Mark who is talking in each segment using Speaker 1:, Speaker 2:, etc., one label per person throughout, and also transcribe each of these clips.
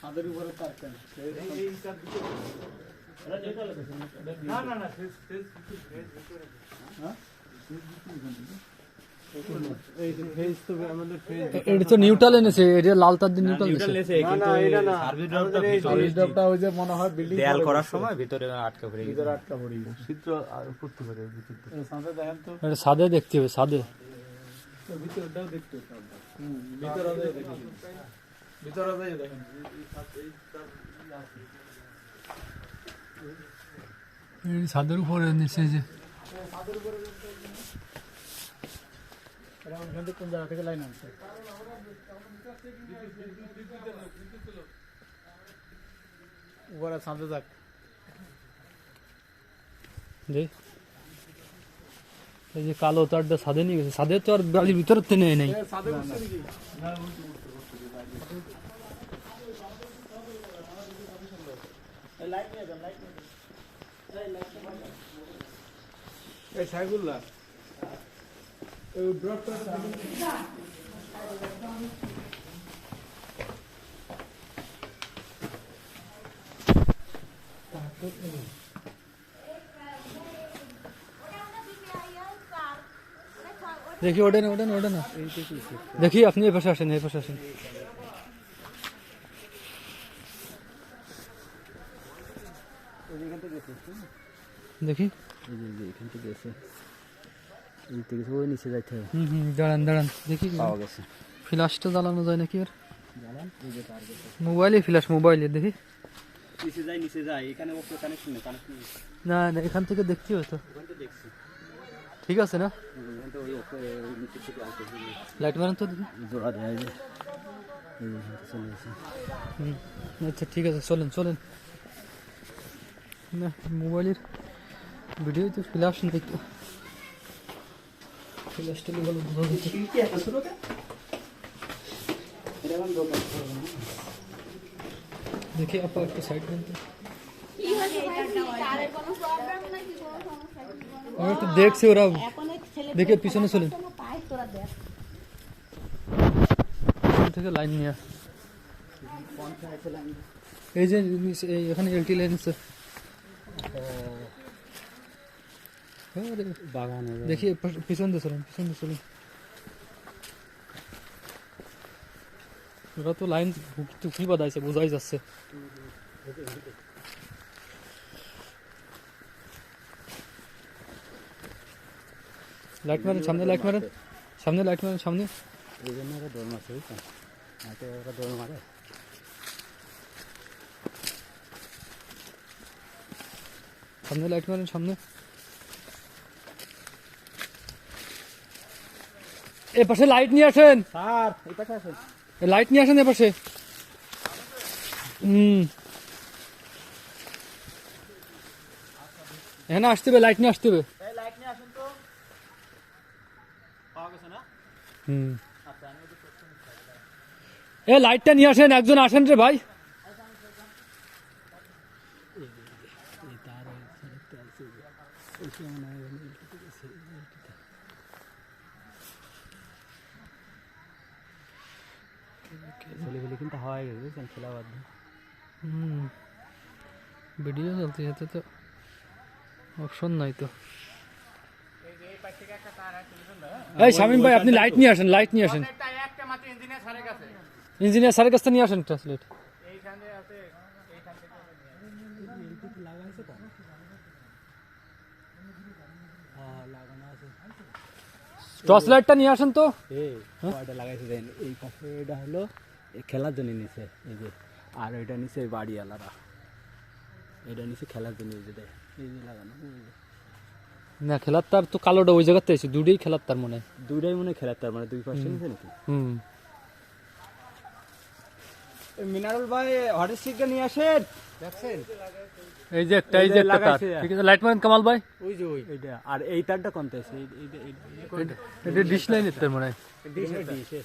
Speaker 1: ছাদের উপরে তার কেন এই যে ফেজ তো আমাদের ফেজ
Speaker 2: এটা তো নিউট্রাল এনেছে এটা লাল তার দিয়ে নিউট্রাল এনেছে
Speaker 1: না না এটা না। সার্ভিস ড্রপটা ওই যে মনে হয় বিল্ডিং
Speaker 3: দেয়াল করার সময় ভিতরে আটকে পড়ে
Speaker 1: ভিতরে আটকা পড়ে চিত্র আর করতে পারে ভিতর সাথে দেখেন তো।
Speaker 2: এটা সাদে দেখতে হবে সাদে।
Speaker 1: তো ভিতরটাও দেখতে হবে। ভিতরে দেখেন ভিতরে দেখেন।
Speaker 2: এই ছাদের উপরে নিচে যে
Speaker 1: থেকে কোন জায়গা থেকে লাইন আনছে? উপরে যাক।
Speaker 2: এই যে কালো তারটা সাদে নিয়ে গেছে। সাদে তো আর বাড়ির ভিতরে টেনে নেই।
Speaker 1: বসছে নাকি? এই সাইফুল্লাহ। ওই ব্রডটা
Speaker 2: দেখি ওঠে না ওঠে না ওঠে না দেখি আপনি এই পাশে
Speaker 3: গেছে ওই নিচে যাইতে হবে।
Speaker 2: হুম হুম দাঁড়ান দাঁড়ান দেখি।
Speaker 3: পাওয়া গেছে।
Speaker 2: ফ্ল্যাশটা জ্বালানো যায় নাকি আর? মোবাইলে ফ্ল্যাশ মোবাইলে দেখি।
Speaker 3: নিচে যাই নিচে যাই এখানে ওকে কানেকশন নেই কানেকশন
Speaker 2: না না এখান থেকে
Speaker 3: ওখান দেখছি।
Speaker 2: ঠিক আছে না? লাইট মারেন তো
Speaker 3: জোড়া দেয়
Speaker 2: আচ্ছা ঠিক আছে চলেন চলেন। না মোবাইলের ভিডিও তো ফ্ল্যাশ দেখতে। ফ্ল্যাশটা ভালো বোঝা যাচ্ছে দেখি আপা একটু সাইড দেন তো
Speaker 4: কি হয়েছে ভাই? তারের কোনো প্রবলেম নাকি কোনো সমস্যা কি কোনো-
Speaker 2: আমি একটু দেখছি ওরা
Speaker 4: এখন এই ছেলে
Speaker 2: দেখে পিছনে চলেন
Speaker 4: কোনো পায় তোরা দেখ
Speaker 2: পিছন থেকে লাইন নিয়ে এই যে নিচে- এই এখানে এলটি লাইন আছে আরে,
Speaker 3: বাগানে
Speaker 2: দেখি পিছন দিয়ে চলেন পিছন দিয়ে চলেন। ওরা তো লাইন টুকি বাদাইছে বোঝাই যাচ্ছে। লাইট মারেন সামনে লাইট মারেন। সামনে লাইট মারেন সামনে।
Speaker 3: এই জন্য ওরা দৌড় মারছে বুঝছেন? ওরা দৌড় মারে।
Speaker 2: সামনে লাইট মারেন সামনে। এ পাশে লাইট নিয়ে আসেন। লাইট নিয়ে আসেন এ পাশে। হুম। এখানে আসতে হবে লাইট নিয়ে আসতে হবে। হুম। এ লাইটটা নিয়ে আসেন একজন আসেন রে ভাই।
Speaker 3: ছেলেগুলি কিন্তু হয়ে গেছে বুঝছেন? খেলা বাদ
Speaker 2: হুম। ভিডিও চলতে যেতে তো অপশন নাই তো। এই শামিম ভাই আপনি লাইট নিয়ে আসেন লাইট নিয়ে আসেন। ইঞ্জিনিয়ার স্যারের কাছ থেকে নিয়ে আসেন ট্রান্সলেট টর্চ লাইটটা নিয়ে আসেন তো।
Speaker 3: এই লাগাইছে দেন? এই এটা হলো খেলার জন্য নিচে এই যে। আর এটা নিচে বাড়িওয়ালারা। এটা নিচে খেলার জন্য এই যে দেয় এই যে লাগানো
Speaker 2: না খেলার তার তো কালোটা ওই জায়গাতে আছে দুটোই খেলার তার মনে হয়।
Speaker 3: দুইটাই মনে হয় খেলার তার মানে দুই পাশে নিচে নাকি?
Speaker 2: হুম।
Speaker 3: মিনারুল ভাই হটের সিটটা নিয়ে আসেন। দেখছেন?
Speaker 2: এই যে একটা এই যে একটা তার। ঠিক আছে লাইট মারেন কামাল ভাই?
Speaker 3: ওই যে ওই। এটা আর এই তারটা কোনটা আছে? এই এই
Speaker 2: ডিশ লাইনের তার মনে হয়।
Speaker 3: ডিশের ডিশের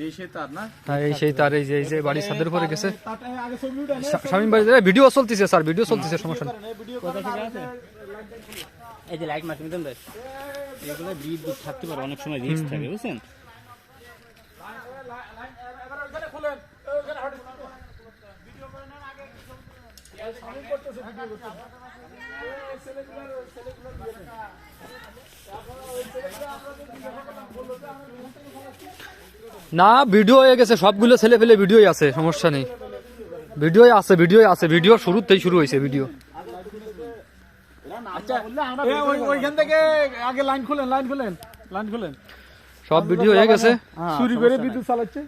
Speaker 2: এই
Speaker 1: সে তার না?
Speaker 2: হ্যাঁ এই সেই তার এই যে এই যে বাড়ির ছাদের উপরে গেছে। ভাই এ, ভিডিও চলতেছে স্যার ভিডিও চলতেছে সমস্যা নেই।
Speaker 3: কোথা থেকে আছে এই যে লাইট মার্কিং দেন এগুলো বিদ্যুৎ থাকতে পারে অনেক সময় রিস্ক থাকে বুঝছেন?
Speaker 2: না ভিডিও হয়ে গেছে সবগুলো ছেলে ফেলে ভিডিওই আছে সমস্যা নেই। ভিডিও আছে ভিডিও আছে ভিডিও শুরুতেই শুরু হয়েছে ভিডিও
Speaker 1: এ, ওই- ওইখান থেকে আগে লাইন খুলেন লাইন খুলেন লাইন খুলেন।
Speaker 2: সব ভিডিও হয়ে গেছে।
Speaker 1: চুরি করে বিদ্যুৎ চালাচ্ছে।